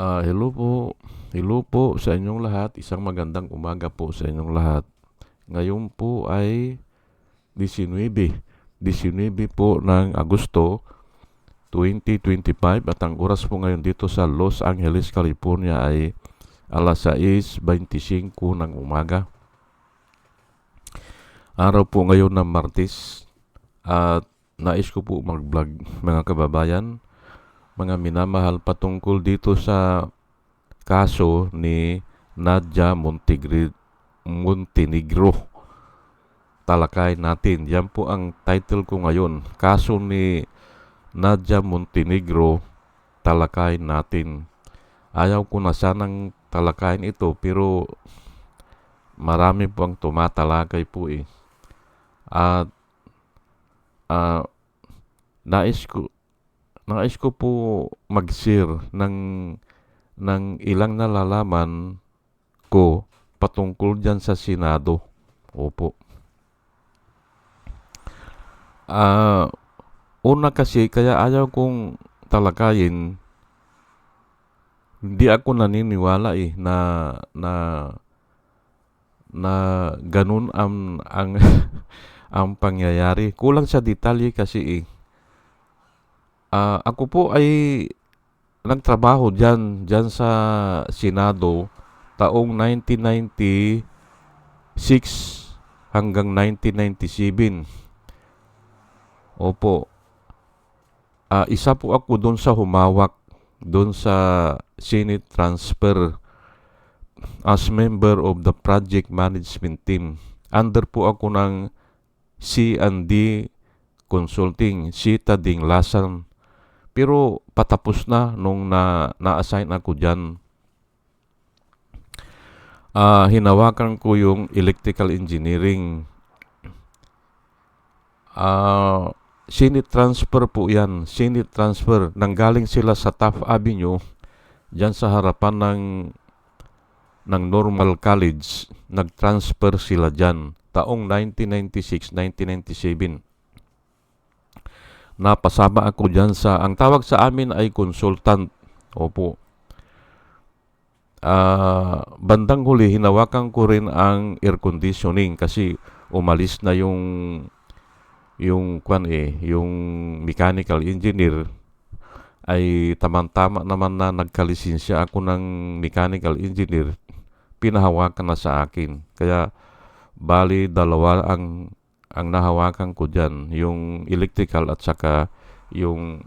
Ah, hello po. Hello po sa inyong lahat. Isang magandang umaga po sa inyong lahat. Ngayon po ay 19. 19 po ng Agosto 2025 at ang oras po ngayon dito sa Los Angeles, California ay alas 6.25 ng umaga. Araw po ngayon ng Martes at nais ko po mag-vlog mga kababayan mga minamahal patungkol dito sa kaso ni Nadia Montegri, Montenegro. Talakay natin. Yan po ang title ko ngayon. Kaso ni Nadia Montenegro, talakay natin. Ayaw ko na sanang talakayin ito pero marami po ang tumatalakay po eh. At uh, nais ko nais ko po mag-share ng, ng ilang nalalaman ko patungkol dyan sa Senado. Opo. Uh, una kasi kaya ayaw kong talakayin hindi ako naniniwala eh na na na ganun ang ang ang pangyayari. Kulang sa detalye kasi eh Uh, ako po ay nagtrabaho diyan diyan sa Senado taong 1996 hanggang 1997. Opo. Uh, isa po ako doon sa humawak doon sa Senate transfer as member of the project management team. Under po ako ng C&D Consulting, Sita Ding Lasan pero patapos na nung na, na-assign ako dyan. Uh, hinawakan ko yung electrical engineering. Uh, Senate transfer po yan. Senate transfer. Nanggaling sila sa Taft Avenue dyan sa harapan ng ng Normal College. Nag-transfer sila dyan. Taong 1996, 1997 napasama ako dyan sa, ang tawag sa amin ay consultant. Opo. Uh, bandang huli, hinawakan ko rin ang air conditioning kasi umalis na yung yung kwan eh, yung mechanical engineer ay tamang-tama naman na nagkalisensya ako ng mechanical engineer, pinahawakan na sa akin. Kaya bali dalawa ang ang nahawakan ko dyan, yung electrical at saka yung,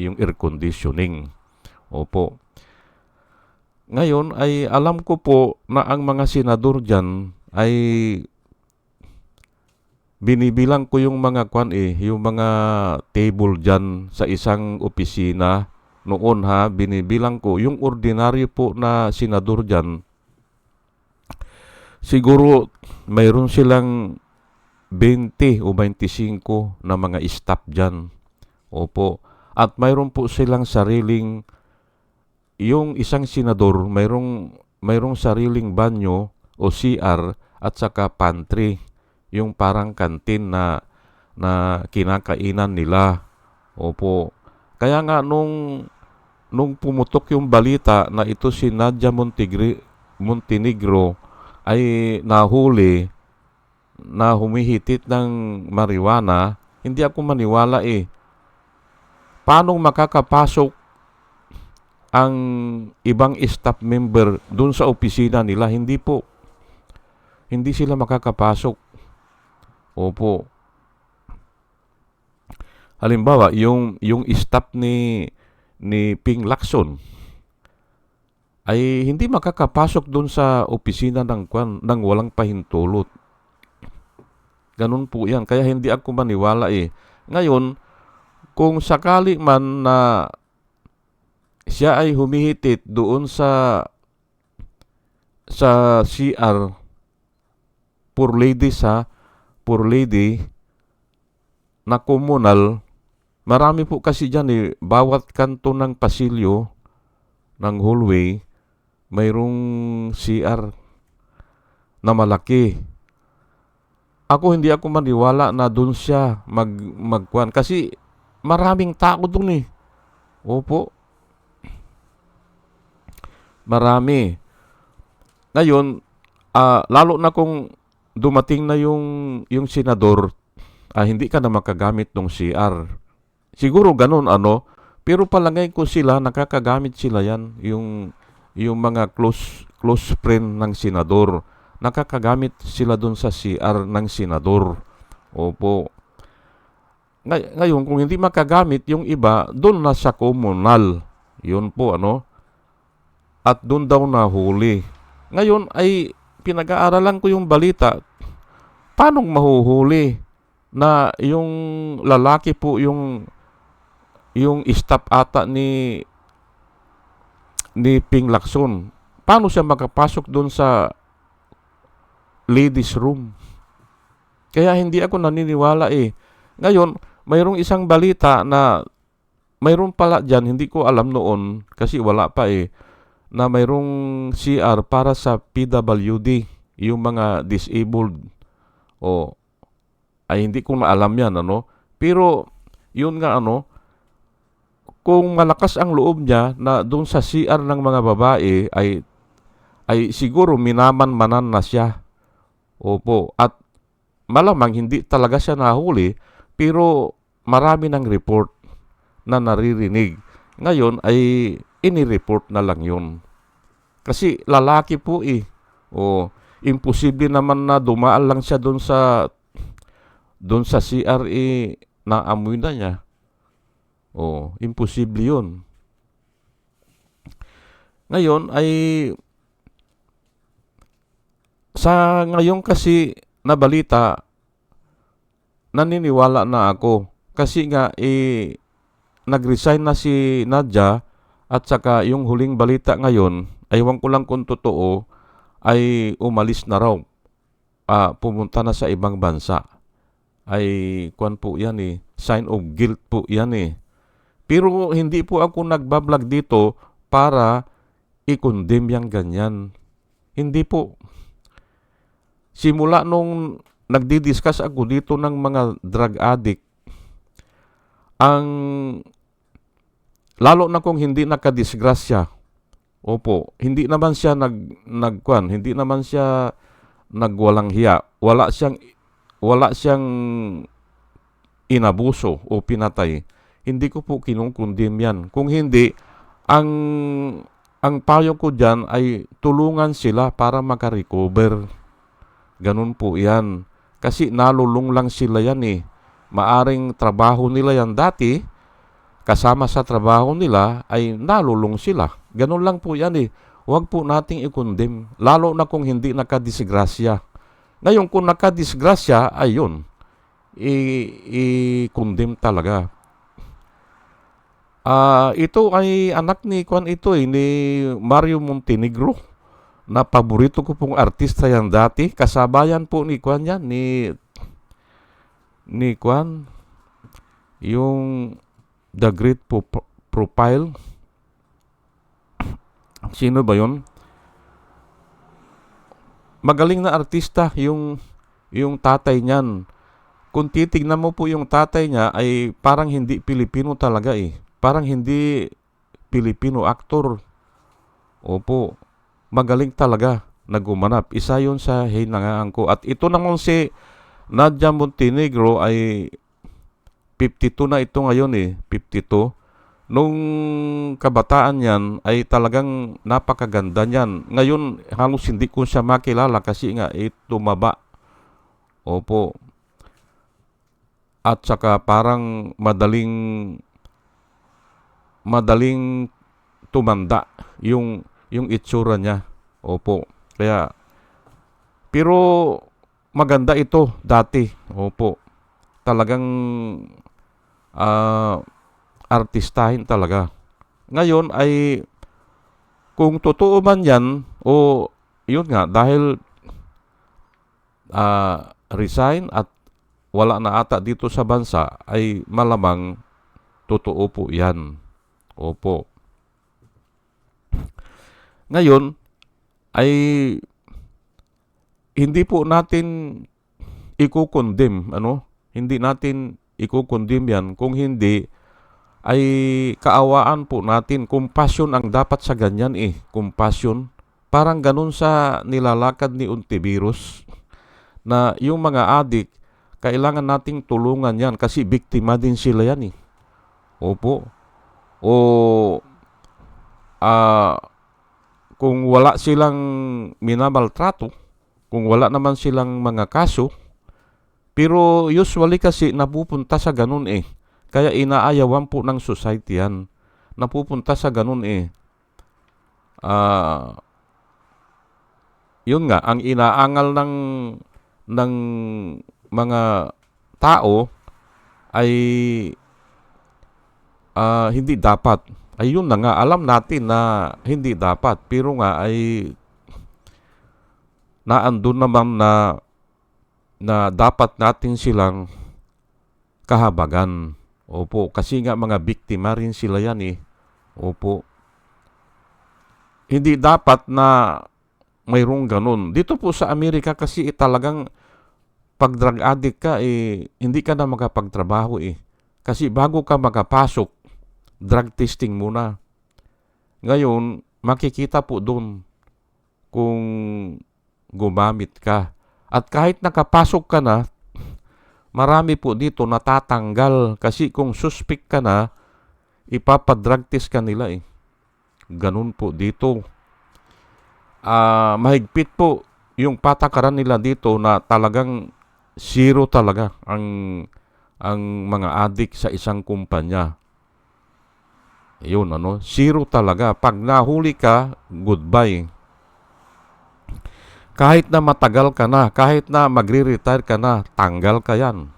yung air conditioning. Opo. Ngayon ay alam ko po na ang mga senador dyan ay binibilang ko yung mga kwan eh, yung mga table dyan sa isang opisina noon ha, binibilang ko yung ordinaryo po na senador dyan siguro mayroon silang 20 o 25 na mga staff dyan. Opo. At mayroon po silang sariling, yung isang senador, mayroong, mayroong sariling banyo o CR at saka pantry. Yung parang kantin na, na kinakainan nila. Opo. Kaya nga nung, nung pumutok yung balita na ito si Nadia Montegri, Montenegro ay nahuli na humihitit ng marijuana, hindi ako maniwala eh. Paano makakapasok ang ibang staff member doon sa opisina nila? Hindi po. Hindi sila makakapasok. Opo. Halimbawa, yung yung staff ni ni Ping Lacson ay hindi makakapasok doon sa opisina ng kwan ng walang pahintulot. Ganun po yan. Kaya hindi ako maniwala eh. Ngayon, kung sakali man na siya ay humihitit doon sa sa CR for ladies ha, for lady na komunal, marami po kasi dyan eh, bawat kanto ng pasilyo ng hallway, mayroong CR na malaki ako hindi ako maniwala na doon siya mag magkuan kasi maraming tao doon eh. Opo. Marami. Ngayon, ah, lalo na kung dumating na yung yung senador, ah, hindi ka na makagamit ng CR. Siguro ganun ano, pero palagay ko sila nakakagamit sila yan yung yung mga close close friend ng senador. Nakakagamit sila doon sa CR ng senador. Opo. Ngay- ngayon kung hindi makagamit yung iba, doon na sa komunal. Yun po ano. At doon daw nahuli. Ngayon ay pinag-aaralan ko yung balita. Paano mahuhuli na yung lalaki po yung yung staff ata ni ni Ping Lacson. Paano siya makapasok doon sa ladies room? Kaya hindi ako naniniwala eh. Ngayon, mayroong isang balita na mayroon pala dyan, hindi ko alam noon kasi wala pa eh, na mayroong CR para sa PWD, yung mga disabled. O, ay hindi ko na alam yan, ano. Pero, yun nga ano, kung malakas ang loob niya na doon sa CR ng mga babae ay ay siguro minaman-manan na siya. Opo. At malamang hindi talaga siya nahuli pero marami ng report na naririnig. Ngayon ay inireport na lang yun. Kasi lalaki po eh. O imposible naman na dumaan lang siya doon sa doon sa CR eh, naamoy na niya. Oh, imposible 'yun. Ngayon ay sa ngayon kasi na balita naniniwala na ako kasi nga eh nag-resign na si Nadja at saka yung huling balita ngayon aywan ko lang kung totoo ay umalis na raw ah, pumunta na sa ibang bansa ay kwan po yan eh sign of guilt po yan eh pero hindi po ako nagbablog dito para i-condemn yung ganyan. Hindi po. Simula nung nagdi-discuss ako dito ng mga drug addict, ang lalo na kung hindi nakadisgrasya, opo, hindi naman siya nag, nagkwan, hindi naman siya nagwalang hiya. Wala siyang, wala siyang inabuso o pinatay hindi ko po kinungkundim yan. Kung hindi, ang ang payo ko dyan ay tulungan sila para makarecover. Ganun po yan. Kasi nalulung lang sila yan eh. Maaring trabaho nila yan dati, kasama sa trabaho nila ay nalulung sila. Ganun lang po yan eh. Huwag po nating ikundim. Lalo na kung hindi nakadisgrasya. Ngayon kung nakadisgrasya, ayun, i-kundim talaga Ah, ito ay anak ni Kwan ito eh, ni Mario Montenegro. Na paborito ko pong artista yan dati. Kasabayan po ni Kwan yan, ni ni Kwan yung The Great po, Profile. Sino ba yon? Magaling na artista yung yung tatay niyan. Kung titignan mo po yung tatay niya ay parang hindi Pilipino talaga eh parang hindi Pilipino actor. Opo, magaling talaga nagumanap. Isa yon sa hinangaan ko. At ito naman si Nadia Montenegro ay 52 na ito ngayon eh, 52. Nung kabataan niyan ay talagang napakaganda niyan. Ngayon halos hindi ko siya makilala kasi nga eh, tumaba. Opo. At saka parang madaling madaling tumanda yung yung itsura niya. Opo. Kaya pero maganda ito dati. Opo. Talagang uh, artistahin talaga. Ngayon ay kung totoo man yan o yun nga dahil uh, resign at wala na ata dito sa bansa ay malamang totoo po yan. Opo. Ngayon, ay hindi po natin iko-condemn, ano? Hindi natin iko-condemn yan kung hindi ay kaawaan po natin. Compassion ang dapat sa ganyan eh. Compassion. Parang ganun sa nilalakad ni Untivirus na yung mga adik, kailangan nating tulungan yan kasi biktima din sila yan eh. Opo. O ah kung wala silang minamaltrato, kung wala naman silang mga kaso, pero usually kasi napupunta sa ganun eh. Kaya inaayawan po ng society yan. Napupunta sa ganun eh. Ah, yun nga, ang inaangal ng ng mga tao ay ah, hindi dapat. Ayun na nga, alam natin na hindi dapat. Pero nga ay naandun naman na na dapat natin silang kahabagan. Opo, kasi nga mga biktima rin sila yan eh. Opo. Hindi dapat na mayroong ganun. Dito po sa Amerika kasi eh, talagang pag drug addict ka, eh, hindi ka na makapagtrabaho eh. Kasi bago ka makapasok, drug testing muna. Ngayon, makikita po doon kung gumamit ka. At kahit nakapasok ka na, marami po dito natatanggal kasi kung suspect ka na, ipapadrug test ka nila eh. Ganun po dito. Ah, mahigpit po yung patakaran nila dito na talagang zero talaga ang ang mga adik sa isang kumpanya. Yun ano, zero talaga. Pag nahuli ka, goodbye. Kahit na matagal ka na, kahit na magre-retire ka na, tanggal ka yan.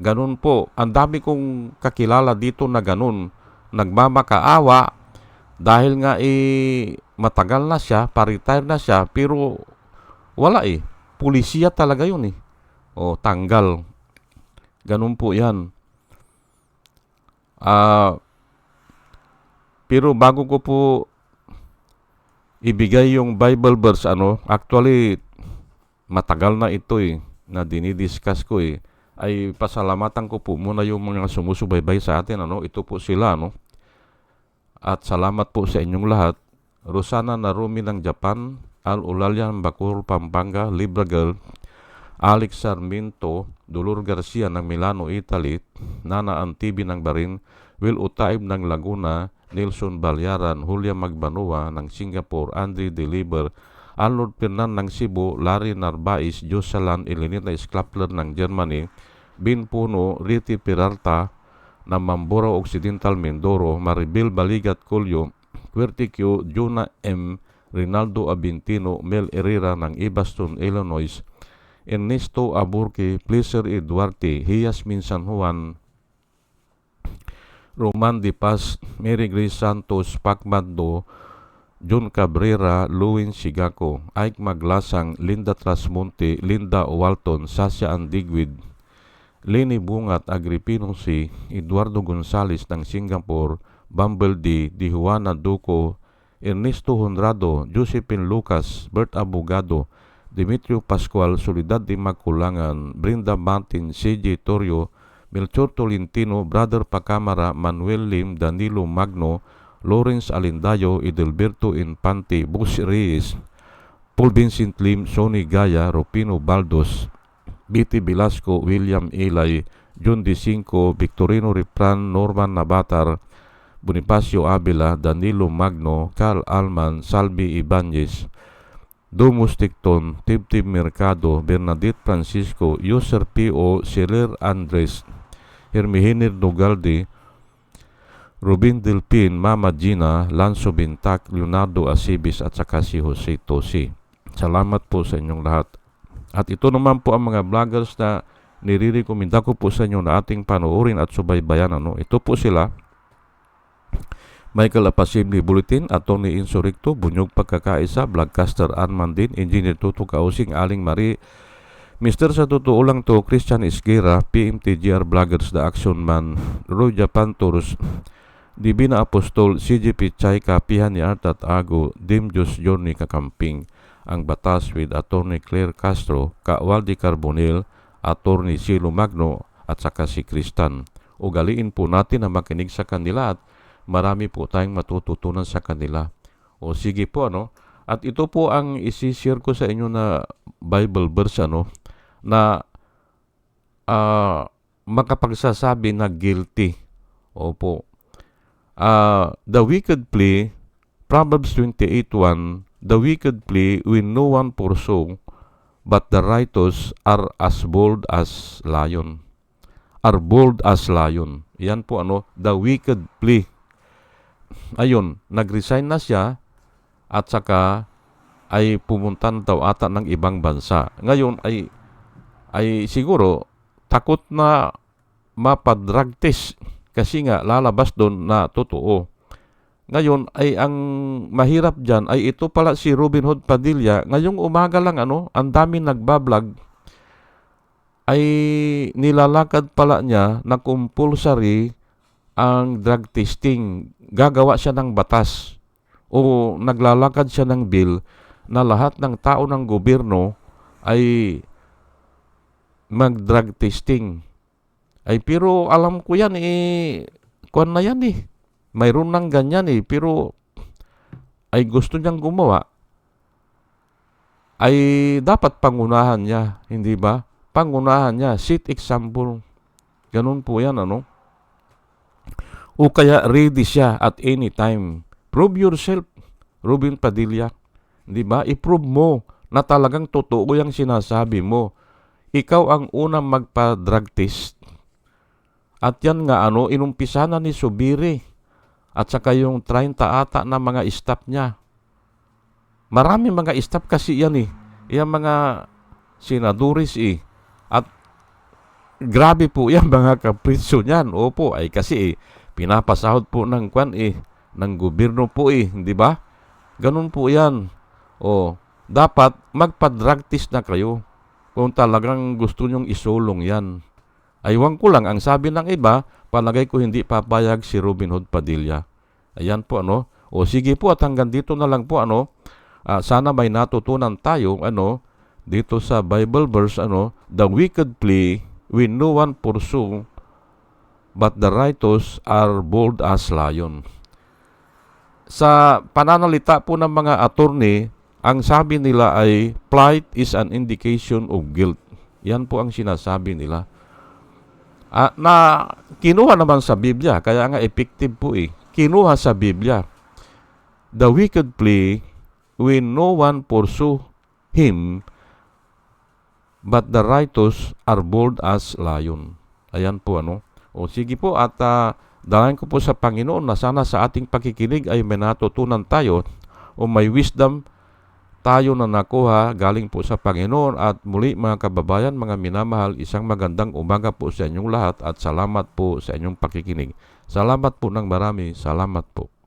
Ganun po. Ang dami kong kakilala dito na ganun. Nagmamakaawa dahil nga eh matagal na siya, pa-retire na siya, pero wala eh. Pulisiya talaga yun eh. O tanggal. Ganun po yan. Ah, pero bago ko po ibigay yung Bible verse ano, actually matagal na ito eh na dinidiscuss ko eh ay pasalamatan ko po muna yung mga sumusubaybay sa atin ano, ito po sila no. At salamat po sa inyong lahat. Rosana Narumi ng Japan, Al Ulalian Bacor Pampanga, Libra Girl, Alex Sarmiento, Dolor Garcia ng Milano, Italy, Nana Antibi ng Barin, Will Utaib ng Laguna, Nelson Balyaran, Julia Magbanua ng Singapore, Andre Deliver, Arnold Pernan ng Cebu, Larry Narbais, Josalan Elenita Sklapler ng Germany, Bin Puno, Riti Peralta ng Mamburao Occidental, Mindoro, Maribel Baligat Colio, Querticio, Juna M., Rinaldo Abintino, Mel Herrera ng Ibaston, Illinois, Ernesto Aburque, Pleasure E. Duarte, Hiyasmin San Juan, Roman Di Paz, Mary Grace Santos, Pacmando, John Cabrera, Luwin Sigaco, Ike Maglasang, Linda Trasmonte, Linda Walton, Sasha Andigwid, Lenny Bungat, Agripino C., Eduardo Gonzales ng Singapore, Bumble D., Di Juana Duco, Ernesto Honrado, Josephine Lucas, Bert Abogado, Demetrio Pascual, Solidad de Maculangan, Brenda Martin, CJ Torrio, Melchor Tolentino, Brother Pacamara, Manuel Lim, Danilo Magno, Lawrence Alindayo, Edelberto Infante, Bus Reyes, Paul Vincent Lim, Sonny Gaya, Rupino Baldos, BT Velasco, William Ilay, John D. Cinco, Victorino Ripran, Norman Nabatar, Bonifacio Avila, Danilo Magno, Carl Alman, Salvi Ibanez, Domus Ticton, Tibtib Mercado, Bernadette Francisco, User P.O., Siler Andres, Hermihinir Nugalde, Rubin Delpin, Mama Gina, Lanzo Bintak, Leonardo Asibis at saka si Jose Tosi. Salamat po sa inyong lahat. At ito naman po ang mga vloggers na nirirekomenda ko po sa inyo na ating panoorin at subaybayan. Ano? Ito po sila. Michael Apasimli Bulletin, Atty. Insurrecto, Bunyog Pagkakaisa, Vlogcaster Arman din, Engineer Tuto Kausing, Aling Marie, Mr. sa totoo lang to, Christian Isguera, PMTGR Vloggers, The Action Man, Roy Japan Tours, Divina Apostol, CGP Chay, Kapihan ni Art at Ago, Dim Diyos Journey Kakamping, Ang Batas with Attorney Claire Castro, Ka Waldi Carbonel, Attorney Silo Magno, at saka si Kristan. ugaliin po natin na makinig sa kanila at marami po tayong matututunan sa kanila. O sige po ano. At ito po ang isi-share ko sa inyo na Bible verse ano na ah, makapagsasabi na guilty. Opo. Ah, the wicked plea, Proverbs 28:1, the wicked plea when no one pursue, but the righteous are as bold as lion. Are bold as lion. Yan po ano, the wicked plea. Ayun, nag-resign na siya at saka ay pumunta na daw ata ng ibang bansa. Ngayon ay ay siguro takot na mapadrag test kasi nga lalabas doon na totoo. Ngayon ay ang mahirap diyan ay ito pala si Robin Hood Padilla. Ngayong umaga lang ano, ang dami nagbablog ay nilalakad pala niya na compulsory ang drug testing. Gagawa siya ng batas o naglalakad siya ng bill na lahat ng tao ng gobyerno ay mag-drug testing. Ay pero alam ko yan eh, kuan na yan eh. Mayroon ng ganyan eh, pero ay gusto niyang gumawa. Ay dapat pangunahan niya, hindi ba? Pangunahan niya, set example. Ganun po yan, ano? O kaya ready siya at any time. Prove yourself, Ruben Padilla. Di ba? I-prove mo na talagang totoo yung sinasabi mo. Ikaw ang unang magpa-drug test. At yan nga ano, inumpisa na ni Subiri. At saka yung 30 ata na mga staff niya. Marami mga staff kasi yan eh. Yan mga sinaduris eh. At grabe po yan mga kapriso niyan. Opo, ay kasi eh, pinapasahod po ng kwan eh, ng gobyerno po eh, di ba? Ganun po yan. O, dapat magpa-drug test na kayo kung talagang gusto nyong isulong yan. Aywan ko lang, ang sabi ng iba, palagay ko hindi papayag si Robin Hood Padilla. Ayan po ano. O sige po at hanggang dito na lang po ano. Ah, sana may natutunan tayo ano dito sa Bible verse ano, the wicked plea when no one pursue but the righteous are bold as lion. Sa pananalita po ng mga attorney, ang sabi nila ay plight is an indication of guilt. Yan po ang sinasabi nila. Ah, na kinuha naman sa Biblia, kaya nga effective po eh. Kinuha sa Biblia. The wicked plea when no one pursue him, but the righteous are bold as lion. Ayan po ano. O sige po at uh, dalangin ko po sa Panginoon na sana sa ating pakikinig ay may natutunan tayo o may wisdom tayo na nakuha galing po sa Panginoon at muli mga kababayan, mga minamahal, isang magandang umaga po sa inyong lahat at salamat po sa inyong pakikinig. Salamat po ng marami. Salamat po.